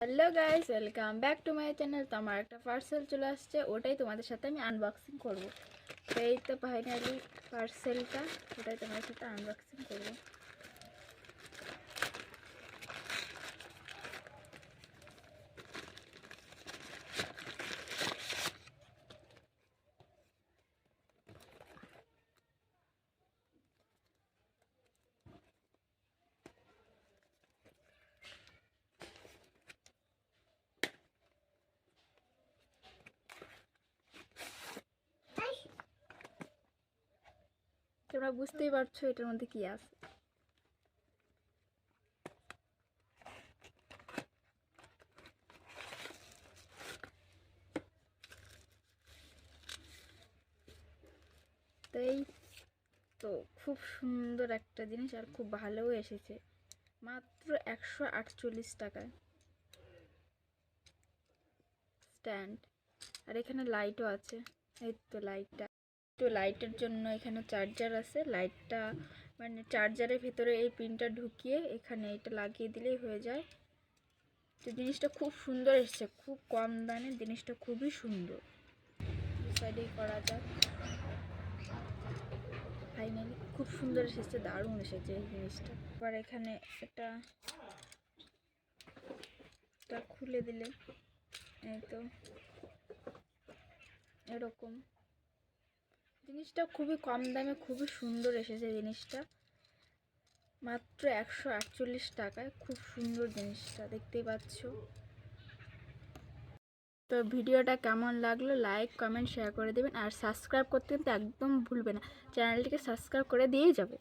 Hello guys welcome back to my channel তো আমার একটা পার্সেল চলে আসছে, ওটাই তোমাদের সাথে আমি আনবক্সিং করব। এই তো ফাইনালি পার্সেলটা ওটাই তোমাদের সাথে আনবক্সিং করব। তোমরা বুঝতেই পারছ এটার মধ্যে কি আছে। তাই তো খুব সুন্দর একটা জিনিস আর খুব ভালোও এসেছে। মাত্র একশো আটচল্লিশ টাকায়। স্ট্যান্ড আর এখানে লাইটও আছে। এই তো লাইটটা তো লাইটের জন্য এখানে চার্জার আছে। লাইটটা মানে চার্জারের ভিতরে এই পিনটা ঢুকিয়ে এখানে এটা লাগিয়ে দিলেই হয়ে যায়। তো জিনিসটা খুব সুন্দর এসছে, খুব কম দামে, জিনিসটা খুবই সুন্দর। সাইডেই করা যাক। ফাইনালি খুব সুন্দর এসেছে, দারুণ এসেছে এই জিনিসটা। আবার এখানে এটা খুলে দিলে, এই তো, এরকম। জিনিসটা খুবই কম দামে খুবই সুন্দর এসেছে জিনিসটা। মাত্র একশো আটচল্লিশ টাকায় খুব সুন্দর জিনিসটা, দেখতেই পাচ্ছ। তো ভিডিওটা কেমন লাগল লাইক, কমেন্ট শেয়ার করে দেবেন। আর সাবস্ক্রাইব করতে কিন্তু একদম ভুলবে না। চ্যানেলটিকে সাবস্ক্রাইব করে দিয়েই যাবে।